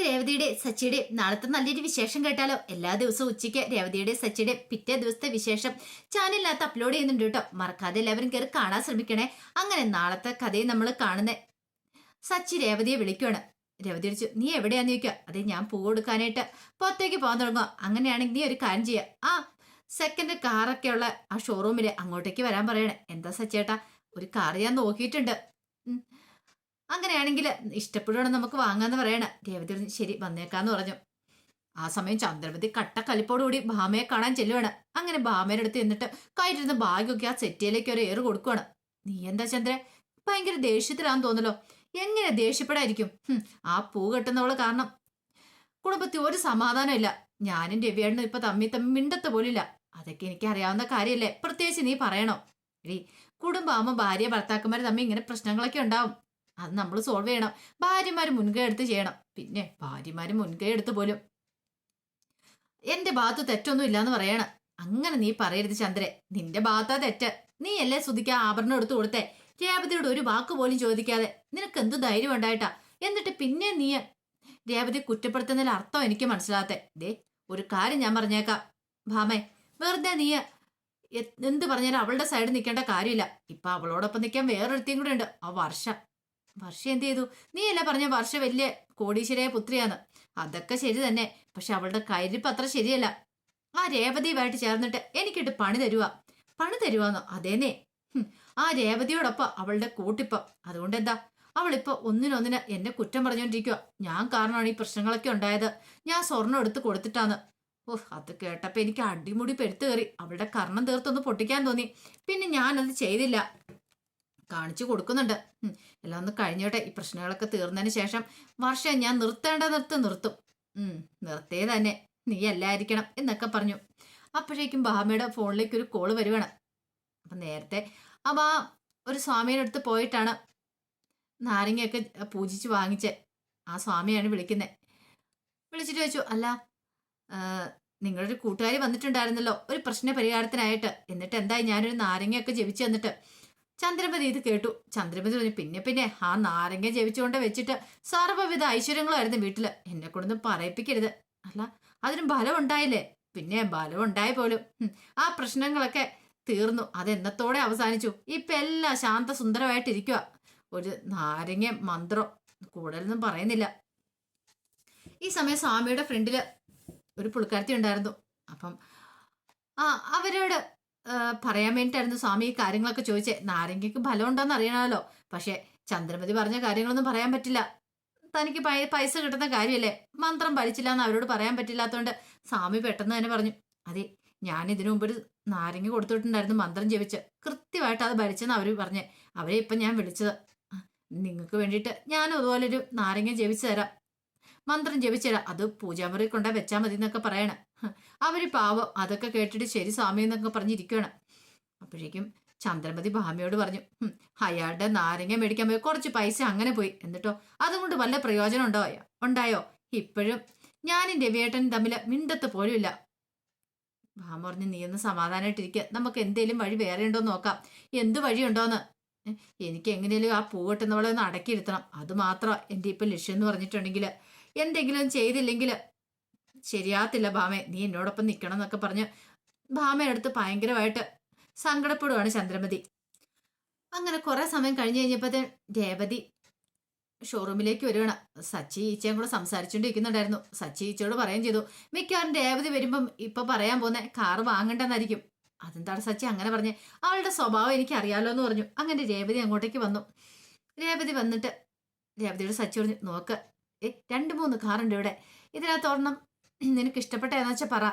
നമുക്ക് രേവതിയുടെ സച്ചിയുടെ നാളത്തെ നല്ലൊരു വിശേഷം കേട്ടാലോ? എല്ലാ ദിവസവും ഉച്ചയ്ക്ക് രേവതിയുടെ സച്ചിയുടെ പിറ്റേ ദിവസത്തെ വിശേഷം ചാനലിനകത്ത് അപ്ലോഡ് ചെയ്യുന്നുണ്ട് കേട്ടോ. മറക്കാതെ എല്ലാവരും കയറി കാണാൻ ശ്രമിക്കണേ. അങ്ങനെ നാളത്തെ കഥയും നമ്മൾ കാണുന്നേ സച്ചി രേവതിയെ വിളിക്കുവാണ്. രേവതി വിളിച്ചു നീ എവിടെയാന്ന് ചോദിക്കുക അതെ ഞാൻ പൂ കൊടുക്കാനായിട്ട് പുറത്തേക്ക് പോകാൻ തുടങ്ങുക അങ്ങനെയാണെങ്കിൽ നീ ഒരു കാര്യം ചെയ്യുക ആ സെക്കൻഡ് കാറൊക്കെ ഉള്ള ആ ഷോറൂമിൽ അങ്ങോട്ടേക്ക് വരാൻ പറയണേ. എന്താ സച്ചേട്ടാ? ഒരു കാർ ഞാൻ നോക്കിയിട്ടുണ്ട്. അങ്ങനെയാണെങ്കിൽ ഇഷ്ടപ്പെടുവാണ് നമുക്ക് വാങ്ങാന്ന് പറയണ. രേവതി പറഞ്ഞു ശരി വന്നേക്കാന്ന് പറഞ്ഞു. ആ സമയം ചന്ദ്രമതി കട്ട കലിപ്പോടുകൂടി ഭാമയെ കാണാൻ ചെല്ലുവാണ്. അങ്ങനെ ഭാമയുടെ അടുത്ത് എന്നിട്ട് കയറ്റിരുന്ന ബാഗൊക്കെ ആ സെറ്റിയിലേക്ക് ഒരു ഏറ് കൊടുക്കുവാണ്. നീ എന്താ ചന്ദ്ര? ഭയങ്കര ദേഷ്യത്തിലാന്ന് തോന്നലോ എങ്ങനെ ദേഷ്യപ്പെടായിരിക്കും? ആ പൂ കെട്ടുന്നവൾ കാരണം. കുടുംബത്തിൽ ഒരു സമാധാനമില്ല ഞാനും രവിയേട്ടനും ഇപ്പൊ തമ്മി തമ്മി മിണ്ടത്ത് പോലില്ല. അതൊക്കെ എനിക്ക് അറിയാവുന്ന കാര്യമല്ലേ പ്രത്യേകിച്ച് നീ പറയണോ? എടി കുടുംബമാകുമ്പോൾ ഭാര്യ ഭർത്താക്കന്മാർ തമ്മിൽ ഇങ്ങനെ പ്രശ്നങ്ങളൊക്കെ ഉണ്ടാവും. അത് നമ്മൾ സോൾവ് ചെയ്യണം. ഭാര്യമാർ മുൻകൈ എടുത്ത് ചെയ്യണം. പിന്നെ ഭാര്യമാർ മുൻകൈ എടുത്ത് പോലും. എന്റെ ഭാഗത്ത് തെറ്റൊന്നും ഇല്ലാന്ന് പറയണം. അങ്ങനെ നീ പറയരുത് ചന്ദ്രെ. നിന്റെ ഭാഗത്താ തെറ്റ്. നീ അല്ലേ ശ്രുതിക്ക് ആഭരണം എടുത്തു കൊടുത്തേ? രേവതിയോട് ഒരു വാക്ക് പോലും ചോദിക്കാതെ നിനക്ക് എന്ത് ധൈര്യം ഉണ്ടായിട്ടാ? എന്നിട്ട് പിന്നെ നീ രേവതി കുറ്റപ്പെടുത്തുന്നതിൽ അർത്ഥം എനിക്ക് മനസ്സിലാത്തെ ദേ ഒരു കാര്യം ഞാൻ പറഞ്ഞേക്കാം. ഭാമേ വെറുതെ നീ എന്ത് പറഞ്ഞാലും അവളുടെ സൈഡ് നിൽക്കേണ്ട കാര്യമില്ല. ഇപ്പൊ അവളോടൊപ്പം നിൽക്കാൻ വേറൊരുത്തിയും കൂടെ ഉണ്ട്. ആ വർഷ. വർഷ എന്ത് ചെയ്തു നീ അല്ല പറഞ്ഞ വർഷ വലിയ കോടീശ്വരയായ പുത്രിയാന്ന്. അതൊക്കെ ശരി തന്നെ പക്ഷെ അവളുടെ കരിപ്പ് അത്ര ശരിയല്ല. ആ രേവതിയുമായിട്ട് ചേർന്നിട്ട് എനിക്കിട്ട് പണി തരുക പണി തരുവാന്നോ? അതേനെ ആ രേവതിയോടൊപ്പം അവളുടെ കൂട്ടിപ്പം. അതുകൊണ്ട് എന്താ അവളിപ്പോ ഒന്നിനൊന്നിന് എന്നെ കുറ്റം പറഞ്ഞുകൊണ്ടിരിക്കുക ഞാൻ കാരണമാണ് ഈ പ്രശ്നങ്ങളൊക്കെ ഉണ്ടായത്. ഞാൻ സ്വർണം എടുത്ത് കൊടുത്തിട്ടാന്ന്. ഓഹ് അത് കേട്ടപ്പോ എനിക്ക് അടിമുടി പെരുത്ത് കയറി. അവളുടെ കർണം തീർത്തൊന്ന് പൊട്ടിക്കാൻ തോന്നി. പിന്നെ ഞാനത് ചെയ്തില്ല. കാണിച്ചു കൊടുക്കുന്നുണ്ട്. എല്ലാം ഒന്ന് കഴിഞ്ഞോട്ടെ. ഈ പ്രശ്നങ്ങളൊക്കെ തീർന്നതിന് ശേഷം വർഷം ഞാൻ നിർത്തേണ്ട നിർത്ത് നിർത്തും. നിർത്തേ തന്നെ. നീ അല്ലായിരിക്കണം എന്നൊക്കെ പറഞ്ഞു. അപ്പോഴേക്കും ബാമയുടെ ഫോണിലേക്ക് ഒരു കോൾ വരുവാണ്. അപ്പൊ നേരത്തെ അപ്പൊ ആ ഒരു സ്വാമിയുടെ അടുത്ത് പോയിട്ടാണ് നാരങ്ങയൊക്കെ പൂജിച്ച് വാങ്ങിച്ച്. ആ സ്വാമിയാണ് വിളിക്കുന്നത് വിളിച്ചിട്ട് ചോദിച്ചു അല്ല നിങ്ങളൊരു കൂട്ടുകാരി വന്നിട്ടുണ്ടായിരുന്നല്ലോ. ഒരു പ്രശ്ന പരിഹാരത്തിനായിട്ട്. എന്നിട്ട് എന്തായി? ഞാനൊരു നാരങ്ങയൊക്കെ ജപിച്ചു തന്നിട്ട്. ചന്ദ്രമതി ഇത് കേട്ടു. ചന്ദ്രമതി പറഞ്ഞു പിന്നെ പിന്നെ ആ നാരങ്ങ ജപിച്ചുകൊണ്ട് വെച്ചിട്ട് സർവവിധ ഐശ്വര്യങ്ങളായിരുന്നു വീട്ടിൽ. എന്നെ കൊണ്ടൊന്നും പറയിപ്പിക്കരുത്. അല്ല അതിനും ബലം ഉണ്ടായില്ലേ? പിന്നെ ബലം ഉണ്ടായി പോലും. ആ പ്രശ്നങ്ങളൊക്കെ തീർന്നു. അതെന്നത്തോടെ അവസാനിച്ചു. ഇപ്പൊ എല്ലാം ശാന്തസുന്ദരമായിട്ടിരിക്കുക ഒരു നാരങ്ങ മന്ത്രം കൂടുതലൊന്നും പറയുന്നില്ല. ഈ സമയം സ്വാമിയുടെ ഫ്രണ്ടിൽ ഒരു പുള്ളിക്കാരത്തി ഉണ്ടായിരുന്നു. അപ്പം ആ അവരോട് പറയാൻ വേണ്ടിയിട്ടായിരുന്നു സ്വാമി ഈ കാര്യങ്ങളൊക്കെ ചോദിച്ചേ. നാരങ്ങയ്ക്ക് ഫലം ഉണ്ടോന്ന് അറിയണമല്ലോ. പക്ഷെ ചന്ദ്രമതി പറഞ്ഞ കാര്യങ്ങളൊന്നും പറയാൻ പറ്റില്ല. തനിക്ക് പൈസ കിട്ടുന്ന കാര്യമല്ലേ? മന്ത്രം പഠിച്ചില്ല എന്ന് അവരോട് പറയാൻ പറ്റില്ലാത്തതുകൊണ്ട് സ്വാമി പെട്ടെന്ന് തന്നെ പറഞ്ഞു അതെ ഞാൻ ഇതിനു മുമ്പ് ഒരു നാരങ്ങ കൊടുത്തിട്ടുണ്ടായിരുന്നു മന്ത്രം ജപിച്ച്. കൃത്യമായിട്ട് അത് ഭരിച്ചെന്ന് അവർ പറഞ്ഞേ. അവരെ ഇപ്പം ഞാൻ വിളിച്ചത്. നിങ്ങൾക്ക് വേണ്ടിയിട്ട് ഞാനും അതുപോലെ ഒരു നാരങ്ങ ജപിച്ചു തരാം. മന്ത്രം ജപിച്ചില്ല അത് പൂജാമുറി കൊണ്ട വെച്ചാൽ മതി എന്നൊക്കെ പറയണം അവർ പാവം. അതൊക്കെ കേട്ടിട്ട് ശരി സ്വാമി എന്നൊക്കെ പറഞ്ഞിരിക്കുകയാണ് അപ്പോഴേക്കും ചന്ദ്രമതി ഭാമിയോട് പറഞ്ഞു "ഹും, അയാളുടെ നാരങ്ങ മേടിക്കാൻ പോയി. കുറച്ച് പൈസ അങ്ങനെ പോയി. എന്നിട്ടോ അതുകൊണ്ട് വല്ല പ്രയോജനം ഉണ്ടായോ ഉണ്ടായോ? ഇപ്പോഴും ഞാനും രവിയേട്ടനും തമ്മിൽ മിണ്ടത്ത് പോലും ഇല്ല ഭാമ പറഞ്ഞു നീ ഒന്ന് സമാധാനമായിട്ടിരിക്കുക നമുക്ക് എന്തേലും വഴി വേറെ ഉണ്ടോ നോക്കാം. എന്ത് വഴിയുണ്ടോന്ന് എനിക്ക് എങ്ങനെയും ആ പൂ കെട്ടുന്നവളെ ഒന്ന് അടക്കിയിരുത്തണം. അത് മാത്രം എന്റെ ഇപ്പം ലക്ഷ്യം എന്ന് പറഞ്ഞിട്ടുണ്ടെങ്കിൽ എന്തെങ്കിലും ചെയ്തില്ലെങ്കിൽ ശരിയാത്തില്ല ഭാമേ നീ എന്നോടൊപ്പം നിൽക്കണം എന്നൊക്കെ പറഞ്ഞ് ഭാമയുടെ അടുത്ത് ഭയങ്കരമായിട്ട് സങ്കടപ്പെടുകയാണ് ചന്ദ്രമതി. അങ്ങനെ കുറേ സമയം കഴിഞ്ഞ് കഴിഞ്ഞപ്പോഴത്തേ രേവതി ഷോറൂമിലേക്ക് വരുവാണ് സച്ചി ഈച്ചയും കൂടെ സംസാരിച്ചുകൊണ്ടിരിക്കുന്നുണ്ടായിരുന്നു സച്ചി ഈച്ചയോട് പറയുകയും ചെയ്തു. മിക്കവാറും രേവതി വരുമ്പം ഇപ്പം പറയാൻ പോകുന്ന കാറ് വാങ്ങണ്ടെന്നായിരിക്കും. അതെന്താണ് സച്ചി അങ്ങനെ പറഞ്ഞേ? അവളുടെ സ്വഭാവം എനിക്ക് അറിയാലോ എന്ന് പറഞ്ഞു. അങ്ങനെ രേവതി അങ്ങോട്ടേക്ക് വന്നു. രേവതി വന്നിട്ട് രേവതിയുടെ സച്ചി പറഞ്ഞു നോക്ക് രണ്ട് മൂന്ന് കാറുണ്ട് ഇവിടെ. ഇതിനകത്ത് ഒരെണ്ണം നിനക്ക് ഇഷ്ടപ്പെട്ട ഏതാ വെച്ചാൽ പറ.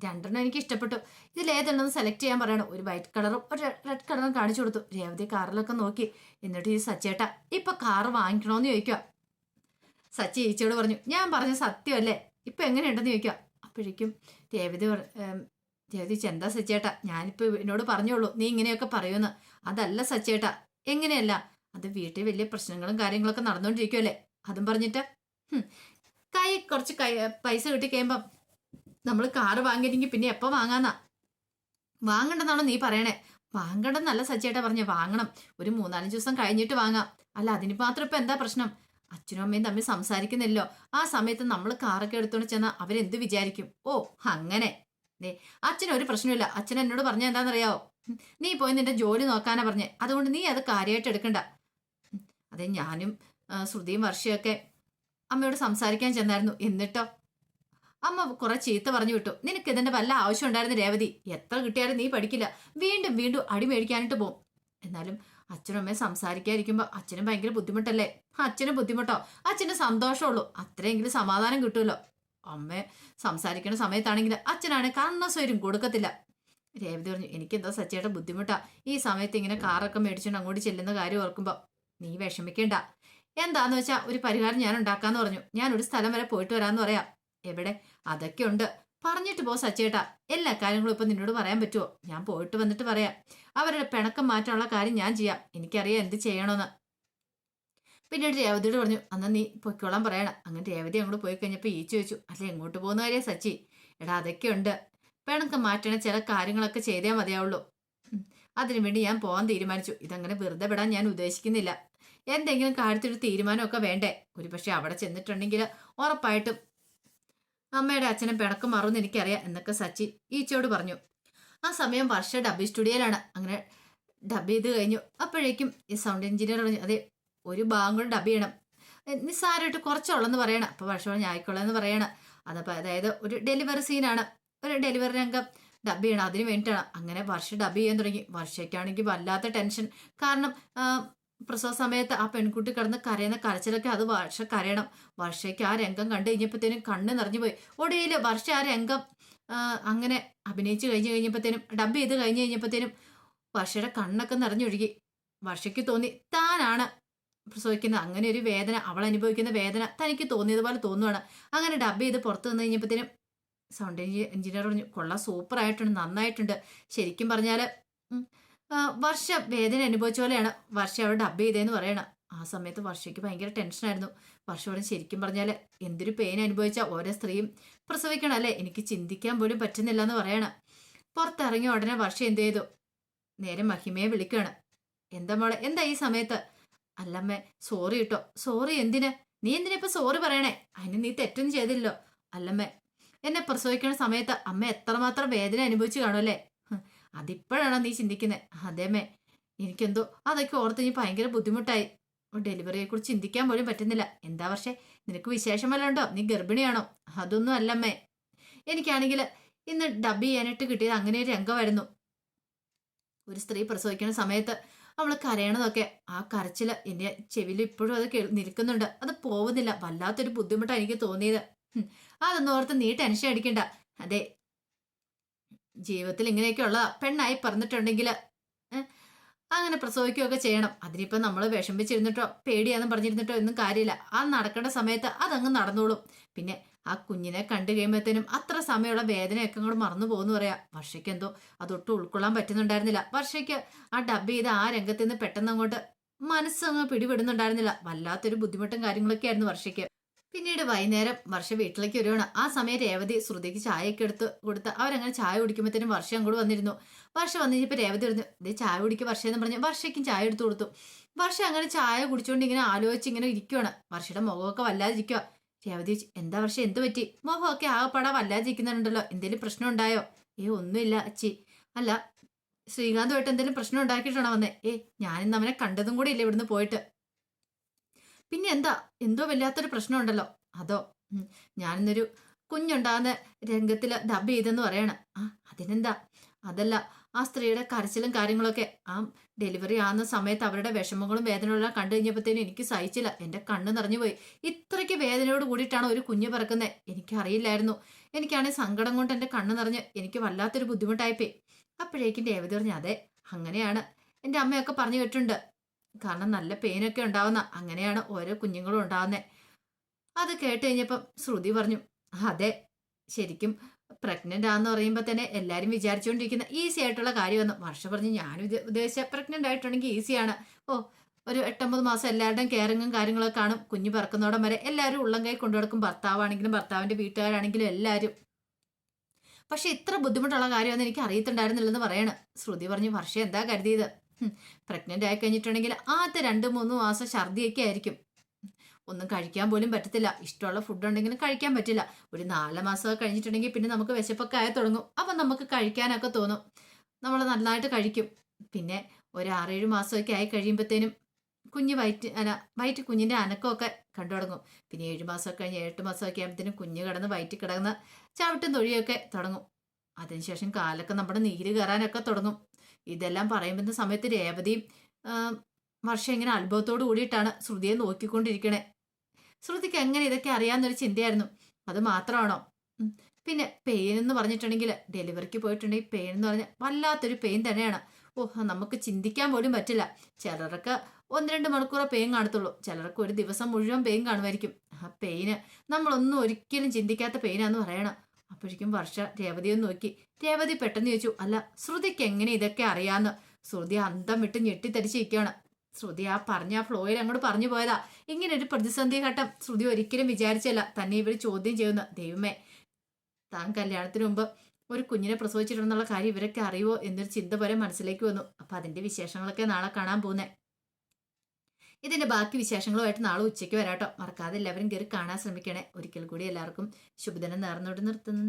രണ്ടെണ്ണം എനിക്ക് ഇഷ്ടപ്പെട്ടു ഇതിൽ ഏതെണ്ണം സെലക്ട് ചെയ്യാൻ പറയണം. ഒരു വൈറ്റ് കളറും ഒരു റെഡ് കളറും കാണിച്ചു കൊടുത്തു. രേവതി കാറിലൊക്കെ നോക്കി. എന്നിട്ട് ഈ സച്ചേട്ട ഇപ്പൊ കാറ് വാങ്ങിക്കണോന്ന് ചോദിക്കുക സച്ചി ചേച്ചിയോട് പറഞ്ഞു ഞാൻ പറഞ്ഞ സത്യമല്ലേ? ഇപ്പൊ എങ്ങനെയുണ്ടെന്ന് ചോദിക്കുക അപ്പോഴേക്കും രേവതി രേവതി എന്താ സച്ചേട്ടാ? ഞാനിപ്പോ എന്നോട് പറഞ്ഞോളൂ നീ ഇങ്ങനെയൊക്കെ പറയുമെന്ന് അതല്ല സച്ചേട്ടാ. എങ്ങനെയല്ല? അത് വീട്ടിൽ വലിയ പ്രശ്നങ്ങളും കാര്യങ്ങളൊക്കെ നടന്നുകൊണ്ടിരിക്കുമല്ലേ അതും പറഞ്ഞിട്ട് കൈ കുറച്ച് കൈ പൈസ കിട്ടി കഴിയുമ്പം നമ്മൾ കാറ് വാങ്ങിയില്ലെങ്കിൽ പിന്നെ എപ്പോൾ വാങ്ങാന്നാ? വാങ്ങണ്ടെന്നാണോ നീ പറയണേ? വാങ്ങണ്ടെന്നല്ല സച്ചേട്ടാ പറഞ്ഞു. വാങ്ങണം. ഒരു മൂന്നാലഞ്ച് ദിവസം കഴിഞ്ഞിട്ട് വാങ്ങാം. അല്ല അതിന് മാത്രം ഇപ്പം എന്താ പ്രശ്നം? അച്ഛനും അമ്മയും തമ്മിൽ സംസാരിക്കുന്നില്ലോ ആ സമയത്ത് നമ്മൾ കാറൊക്കെ എടുത്തോണ്ട് ചെന്നാൽ അവരെന്ത് വിചാരിക്കും? ഓ അങ്ങനെ. ദേ അച്ഛന് ഒരു പ്രശ്നമില്ല അച്ഛൻ എന്നോട് പറഞ്ഞ എന്താണെന്നറിയാവോ നീ പോയി നിന്റെ ജോലി നോക്കാനാ പറഞ്ഞേ. അതുകൊണ്ട് നീ അത് കാര്യമായിട്ട് എടുക്കണ്ട. അതെ ഞാനും ശ്രുതിയും വർഷയൊക്കെ അമ്മയോട് സംസാരിക്കാൻ ചെന്നായിരുന്നു. എന്നിട്ടോ? അമ്മ കുറെ ചീത്ത പറഞ്ഞു വിട്ടു. നിനക്ക് ഇതിന്റെ വല്ല ആവശ്യം ഉണ്ടായിരുന്നു രേവതി? എത്ര കിട്ടിയാലും നീ പഠിക്കില്ല. വീണ്ടും വീണ്ടും അടി മേടിക്കാനിട്ട് പോകും എന്നാലും അച്ഛനും അമ്മയും സംസാരിക്കാതിരിക്കുമ്പോൾ അച്ഛനും ഭയങ്കര ബുദ്ധിമുട്ടല്ലേ? അച്ഛനും ബുദ്ധിമുട്ടോ? അച്ഛന് സന്തോഷമുള്ളൂ. അത്രയെങ്കിലും സമാധാനം കിട്ടുമല്ലോ. അമ്മ സംസാരിക്കുന്ന സമയത്താണെങ്കിൽ അച്ഛനാണ് കണ്ണ സ്വരം കൊടുക്കത്തില്ല. രേവതി പറഞ്ഞു എനിക്കെന്തോ സച്ചയുടെ ബുദ്ധിമുട്ടാ. ഈ സമയത്ത് ഇങ്ങനെ കാറൊക്കെ മേടിച്ചുകൊണ്ട് അങ്ങോട്ട് ചെല്ലുന്ന കാര്യം ഓർക്കുമ്പോൾ നീ വിഷമിക്കണ്ട. എന്താന്ന് വെച്ചാൽ ഒരു പരിഹാരം ഞാൻ ഉണ്ടാക്കാന്ന് പറഞ്ഞു. ഞാൻ ഒരു സ്ഥലം വരെ പോയിട്ട് വരാന്ന് പറയാം. എവിടെ? അതൊക്കെ ഉണ്ട്. പറഞ്ഞിട്ട് പോ സച്ചേട്ടാ. എല്ലാ കാര്യങ്ങളും ഇപ്പൊ നിന്നോട് പറയാൻ പറ്റുമോ ഞാൻ പോയിട്ട് വന്നിട്ട് പറയാം. അവരുടെ പിണക്കം മാറ്റാനുള്ള കാര്യം ഞാൻ ചെയ്യാം. എനിക്കറിയാം എന്ത് ചെയ്യണമെന്ന് പിന്നീട് രേവതിയോട് പറഞ്ഞു അന്ന് നീ പൊയ്ക്കോളാൻ പറയണം. അങ്ങനെ രേവതി അങ്ങോട്ട് പോയി കഴിഞ്ഞപ്പോൾ ഈ ചോദിച്ചു അല്ല എങ്ങോട്ട് പോകുന്ന കാര്യം സച്ചി? എടാ അതൊക്കെ ഉണ്ട്. പിണക്കം മാറ്റണ ചില കാര്യങ്ങളൊക്കെ ചെയ്തേ മതിയാവുള്ളൂ. അതിനു അതിനുവേണ്ടി ഞാൻ പോകാൻ തീരുമാനിച്ചു. ഇതങ്ങനെ വെറുതെ വിടാൻ ഞാൻ ഉദ്ദേശിക്കുന്നില്ല. എന്തെങ്കിലും കാര്യത്തിൽ തീരുമാനമൊക്കെ വേണ്ടേ? ഒരു പക്ഷെ അവിടെ ചെന്നിട്ടുണ്ടെങ്കിൽ ഉറപ്പായിട്ടും അമ്മയുടെ അച്ഛനും പിണക്കം മാറുമെന്ന് എനിക്കറിയാം എന്നൊക്കെ സച്ചി ഈച്ചയോട് പറഞ്ഞു. ആ സമയം വർഷ ഡബി സ്റ്റുഡിയോയിലാണ്. അങ്ങനെ ഡബ് ചെയ്ത് കഴിഞ്ഞു. അപ്പോഴേക്കും ഈ സൗണ്ട് എഞ്ചിനീയർ പറഞ്ഞു അതെ ഒരു ഭാഗം കൂടെ ഡബ് ചെയ്യണം. നിസ്സാരമായിട്ട് കുറച്ചുള്ളെന്ന് പറയണം. അപ്പോൾ വർഷ പറഞ്ഞു ആയിക്കോളെന്ന് പറയണം. അതപ്പോൾ അതായത് ഒരു ഡെലിവറി സീനാണ്. ഒരു ഡെലിവറി രംഗം ഡബ് ചെയ്യണം. അതിന് വേണ്ടിയിട്ടാണ്. അങ്ങനെ വർഷ ഡബ് ചെയ്യാൻ തുടങ്ങി. വർഷയ്ക്കാണെങ്കിൽ വല്ലാത്ത ടെൻഷൻ. കാരണം പ്രസവ സമയത്ത് ആ പെൺകുട്ടി കിടന്ന് കരയുന്ന കരച്ചിലൊക്കെ അത് വർഷ കരയണം. വർഷയ്ക്ക് ആ രംഗം കണ്ടു കഴിഞ്ഞപ്പോഴത്തേനും കണ്ണ് നിറഞ്ഞു പോയി ഒടുവിൽ വർഷ ആ രംഗം അങ്ങനെ അഭിനയിച്ച് കഴിഞ്ഞ് കഴിഞ്ഞപ്പോഴത്തേനും ഡബ് ചെയ്ത് കഴിഞ്ഞ് കഴിഞ്ഞപ്പോഴത്തേനും വർഷയുടെ കണ്ണൊക്കെ നിറഞ്ഞൊഴുകി. വർഷയ്ക്ക് തോന്നി താനാണ് പ്രസവിക്കുന്ന. അങ്ങനെ ഒരു വേദന അവൾ അനുഭവിക്കുന്ന വേദന തനിക്ക് തോന്നിയതുപോലെ തോന്നുവാണ്. അങ്ങനെ ഡബ് ചെയ്ത് പുറത്ത് വന്നു കഴിഞ്ഞപ്പോഴത്തേനും സൗണ്ട് എഞ്ചിനീയർ പറഞ്ഞു കൊള്ളാം സൂപ്പറായിട്ടുണ്ട് നന്നായിട്ടുണ്ട്. ശരിക്കും പറഞ്ഞാൽ വർഷ വേദന അനുഭവിച്ച പോലെയാണ്. വർഷ അവിടെ ഡബ് ചെയ്തതെന്ന് പറയണം. ആ സമയത്ത് വർഷയ്ക്ക് ഭയങ്കര ടെൻഷനായിരുന്നു വർഷയോട് ശരിക്കും പറഞ്ഞാൽ എന്തൊരു പെയിൻ അനുഭവിച്ച ഓരോ സ്ത്രീയും പ്രസവിക്കണം അല്ലേ? എനിക്ക് ചിന്തിക്കാൻ പോലും പറ്റുന്നില്ല എന്ന് പറയണം. പുറത്തിറങ്ങിയ ഉടനെ വർഷ എന്ത് ചെയ്തു? നേരെ മഹിമയെ വിളിക്കുകയാണ്. എന്താ മോളെ? എന്താ ഈ സമയത്ത്? അല്ലമ്മേ സോറി കിട്ടോ സോറി എന്തിന്? നീ എന്തിനാ ഇപ്പൊ സോറി പറയണേ? അതിന് നീ തെറ്റൊന്നും ചെയ്തില്ലല്ലോ. അല്ലമ്മേ എന്നെ പ്രസവിക്കുന്ന സമയത്ത് അമ്മ എത്രമാത്രം വേദന അനുഭവിച്ചു കാണുമല്ലേ അതിപ്പോഴാണോ നീ ചിന്തിക്കുന്നത് അതേമേ എനിക്കെന്തോ അതൊക്കെ ഓർത്ത് ഇനി ഭയങ്കര ബുദ്ധിമുട്ടായി. ഡെലിവറിയെ കുറിച്ച് ചിന്തിക്കാൻ പോലും പറ്റുന്നില്ല. എന്താ പക്ഷേ നിനക്ക് വിശേഷം വല്ലതും ഉണ്ടോ? നീ ഗർഭിണിയാണോ? അതൊന്നും അല്ലമ്മേ എനിക്കാണെങ്കിൽ ഇന്ന് ഡബ് ചെയ്യാനായിട്ട് കിട്ടിയത് അങ്ങനെ ഒരു രംഗമായിരുന്നു. ഒരു സ്ത്രീ പ്രസവിക്കുന്ന സമയത്ത് അവൾ കരയണതൊക്കെ ആ കരച്ചിൽ എന്റെ ചെവിയിൽ ഇപ്പോഴും അത് നിൽക്കുന്നുണ്ട്. അത് പോകുന്നില്ല വല്ലാത്തൊരു ബുദ്ധിമുട്ടാണ് എനിക്ക് തോന്നിയത്. അതൊന്നും ഓർത്ത് നീ ടെൻഷൻ അടിക്കണ്ട. അതെ ജീവിതത്തിൽ ഇങ്ങനെയൊക്കെയുള്ള പെണ്ണായി പറഞ്ഞിട്ടുണ്ടെങ്കിൽ അങ്ങനെ പ്രസവിക്കുകയൊക്കെ ചെയ്യണം. അതിനിപ്പോ നമ്മൾ വിഷമിച്ചിരുന്നിട്ടോ പേടിയാന്ന് പറഞ്ഞിരുന്നിട്ടോ ഒന്നും കാര്യമില്ല. ആ നടക്കേണ്ട സമയത്ത് അതങ്ങ് നടന്നോളും. പിന്നെ ആ കുഞ്ഞിനെ കണ്ടു കഴിയുമ്പോഴത്തേനും അത്ര സമയമുള്ള വേദനയൊക്കെ അങ്ങോട്ട് മറന്നു പോകുന്നു പറയാ. വർഷയ്ക്ക് എന്തോ അതൊട്ടും ഉൾക്കൊള്ളാൻ പറ്റുന്നുണ്ടായിരുന്നില്ല. വർഷയ്ക്ക് ആ ഡബ് ചെയ്ത് ആ രംഗത്ത് നിന്ന് പെട്ടെന്ന് അങ്ങോട്ട് മനസ്സങ്ങ് പിടിപെടുന്നുണ്ടായിരുന്നില്ല. വല്ലാത്തൊരു ബുദ്ധിമുട്ടും കാര്യങ്ങളൊക്കെ ആയിരുന്നു വർഷയ്ക്ക്. പിന്നീട് വൈകുന്നേരം വർഷ വീട്ടിലേക്ക് വരുവാണ്. ആ സമയം രേവതി ശ്രുതിക്ക് ചായയൊക്കെ എടുത്ത് കൊടുത്ത് അവരങ്ങനെ ചായ കുടിക്കുമ്പോഴത്തേനും വർഷം അങ്ങോട്ട് വന്നിരുന്നു. വർഷ വന്നു കഴിഞ്ഞപ്പോൾ രേവതി പറഞ്ഞു ഇത് ചായ കുടിക്കുക വർഷ എന്ന് പറഞ്ഞ് വർഷയ്ക്കും ചായ എടുത്തു കൊടുത്തു. വർഷം അങ്ങനെ ചായ കുടിച്ചുകൊണ്ട് ഇങ്ങനെ ആലോചിച്ച് ഇങ്ങനെ ഇരിക്കുവാണ്. വർഷയുടെ മുഖമൊക്കെ വല്ലാതിരിക്കുക രേവതി എന്താ വർഷം എന്ത് പറ്റി? മുഖമൊക്കെ ആകെപ്പാടാ വല്ലാതിരിക്കുന്നുണ്ടല്ലോ. എന്തെങ്കിലും പ്രശ്നം ഉണ്ടായോ? ഏ ഒന്നുമില്ല അച്ചി. അല്ല ശ്രീകാന്തുമായിട്ട് എന്തെങ്കിലും പ്രശ്നം ഉണ്ടാക്കിയിട്ടാണോ വന്നേ? ഏ ഞാനിന്ന് അവനെ കണ്ടതും കൂടി ഇല്ല ഇവിടുന്ന് പോയിട്ട്. പിന്നെ എന്താ എന്തോ വല്ലാത്തൊരു പ്രശ്നം ഉണ്ടല്ലോ അതോ ഞാനിന്നൊരു കുഞ്ഞുണ്ടാകുന്ന രംഗത്തിൽ ഡബ് ചെയ്തെന്ന് പറയണം. ആ അതിനെന്താ? അതല്ല ആ സ്ത്രീയുടെ കരച്ചിലും കാര്യങ്ങളൊക്കെ ആ ഡെലിവറി ആകുന്ന സമയത്ത് അവരുടെ വിഷമങ്ങളും വേദനകളെല്ലാം കണ്ടു കഴിഞ്ഞപ്പോഴത്തേനും എനിക്ക് സഹിച്ചില്ല. എന്റെ കണ്ണ് നിറഞ്ഞു പോയി. ഇത്രയ്ക്ക് വേദനയോട് കൂടിയിട്ടാണ് ഒരു കുഞ്ഞ് പിറക്കുന്നത് എനിക്കറിയില്ലായിരുന്നു. എനിക്കാണെങ്കിൽ സങ്കടം കൊണ്ട് എന്റെ കണ്ണ് നിറഞ്ഞ് എനിക്ക് വല്ലാത്തൊരു ബുദ്ധിമുട്ടായിപ്പോയി. അപ്പോഴേക്കും ദേവതി പറഞ്ഞു അതെ അങ്ങനെയാണ്. എന്റെ അമ്മയൊക്കെ പറഞ്ഞു കേട്ടിട്ടുണ്ട്. കാരണം നല്ല പെയിനൊക്കെ ഉണ്ടാവുന്ന അങ്ങനെയാണ് ഓരോ കുഞ്ഞുങ്ങളും ഉണ്ടാവുന്നത് അത് കേട്ട് കഴിഞ്ഞപ്പം ശ്രുതി പറഞ്ഞു അതെ ശരിക്കും പ്രഗ്നന്റ് ആന്ന് പറയുമ്പോൾ തന്നെ എല്ലാവരും വിചാരിച്ചുകൊണ്ടിരിക്കുന്ന ഈസി ആയിട്ടുള്ള കാര്യമെന്ന് വർഷ പറഞ്ഞു ഞാൻ ഉദ്ദേശിച്ച പ്രഗ്നന്റ് ആയിട്ടുണ്ടെങ്കിൽ ഈസിയാണ് ഓ ഒരു എട്ടൊമ്പത് മാസം എല്ലാവരുടെയും കെയറിങ്ങും കാര്യങ്ങളൊക്കെ കാണും. കുഞ്ഞ് പറക്കുന്നോടം വരെ എല്ലാവരും ഉള്ളം കൈ കൊണ്ടുനടക്കും ഭർത്താവാണെങ്കിലും ഭർത്താവിന്റെ വീട്ടുകാരാണെങ്കിലും എല്ലാവരും പക്ഷെ ഇത്ര ബുദ്ധിമുട്ടുള്ള കാര്യമൊന്നും എനിക്ക് അറിയത്തുണ്ടായിരുന്നില്ലെന്ന് പറയണം. ശ്രുതി പറഞ്ഞു വർഷ എന്താ കരുതിയത്? പ്രഗ്നന്റ് ആയി കഴിഞ്ഞിട്ടുണ്ടെങ്കിൽ ആദ്യത്തെ രണ്ട് മൂന്ന് മാസം ഛർദിയൊക്കെ ആയിരിക്കും. ഒന്നും കഴിക്കാൻ പോലും പറ്റത്തില്ല. ഇഷ്ടമുള്ള ഫുഡ് ഉണ്ടെങ്കിലും കഴിക്കാൻ പറ്റില്ല. ഒരു നാല് മാസം കഴിഞ്ഞിട്ടുണ്ടെങ്കിൽ പിന്നെ നമുക്ക് വിശപ്പൊക്കെ ആയി തുടങ്ങും. അപ്പം നമുക്ക് കഴിക്കാനൊക്കെ തോന്നും. നമ്മൾ നന്നായിട്ട് കഴിക്കും. പിന്നെ ഒരു ആറേഴ് മാസമൊക്കെ ആയി കഴിയുമ്പോഴത്തേനും കുഞ്ഞ് വയറ്റ് അല്ല വയറ്റ് കുഞ്ഞിന്റെ അനക്കമൊക്കെ കണ്ടു തുടങ്ങും. പിന്നെ ഏഴ് മാസമൊക്കെ കഴിഞ്ഞ് എട്ട് മാസമൊക്കെ ആകുമ്പോഴത്തേനും കുഞ്ഞ് കിടന്ന് വയറ്റിൽ കിടന്ന് ചവിട്ടും തൊഴിയൊക്കെ തുടങ്ങും. അതിനുശേഷം കാലൊക്കെ നമ്മുടെ നീര് കയറാനൊക്കെ തുടങ്ങും. ഇതെല്ലാം പറയുമ്പോൾ സമയത്ത് വർഷ വർഷം ഇങ്ങനെ അത്ഭുതത്തോട് കൂടിയിട്ടാണ് ശ്രുതിയെ നോക്കിക്കൊണ്ടിരിക്കണേ. ശ്രുതിക്ക് എങ്ങനെ ഇതൊക്കെ അറിയാമെന്നൊരു ചിന്തയായിരുന്നു. അത് മാത്രമാണോ? പിന്നെ പെയിൻ എന്ന് പറഞ്ഞിട്ടുണ്ടെങ്കിൽ ഡെലിവറിക്ക് പോയിട്ടുണ്ടെങ്കിൽ പെയിൻ എന്ന് പറഞ്ഞാൽ വല്ലാത്തൊരു പെയിൻ തന്നെയാണ്. ഓ നമുക്ക് ചിന്തിക്കാൻ പോലും പറ്റില്ല. ചിലർക്ക് ഒന്ന് രണ്ട് മണിക്കൂറേ പെയിൻ കാണത്തുള്ളൂ. ചിലർക്ക് ഒരു ദിവസം മുഴുവൻ പെയിൻ കാണുമായിരിക്കും. ആ പെയിന് നമ്മളൊന്നും ഒരിക്കലും ചിന്തിക്കാത്ത പെയിനാന്ന് പറയണം. അപ്പോഴേക്കും വർഷ രേവതിയെ നോക്കി. രേവതി പെട്ടെന്ന് ചോദിച്ചു അല്ല ശ്രുതിക്ക് എങ്ങനെ ഇതൊക്കെ അറിയാന്ന്? ശ്രുതി അന്തം വിട്ട് ഞെട്ടിത്തരിച്ചിരിക്കുകയാണ്. ശ്രുതി ആ പറഞ്ഞ ആ ഫ്ലോയിൽ അങ്ങോട്ട് പറഞ്ഞു പോയതാ. ഇങ്ങനെ ഒരു പ്രതിസന്ധി ഘട്ടം ശ്രുതി ഒരിക്കലും വിചാരിച്ചല്ല. തന്നെ ഇവർ ചോദ്യം ചെയ്യുന്ന ദൈവമേ താൻ കല്യാണത്തിന് മുമ്പ് ഒരു കുഞ്ഞിനെ പ്രസവിച്ചിട്ടുണ്ടെന്നുള്ള കാര്യം ഇവരൊക്കെ അറിയുമോ എന്നൊരു ചിന്ത പോലെ മനസ്സിലേക്ക് വന്നു. അപ്പൊ അതിന്റെ വിശേഷങ്ങളൊക്കെ നാളെ കാണാൻ പോകുന്നേ. ഇതിന്റെ ബാക്കി വിശേഷങ്ങളുമായിട്ട് നാളെ ഉച്ചയ്ക്ക് വരാട്ടോ മറക്കാതെ എല്ലാവരും കയറി കാണാൻ ശ്രമിക്കണേ. ഒരിക്കൽ കൂടി എല്ലാവർക്കും ശുഭദിനം നേർന്നോട്ട് നിർത്തുന്ന.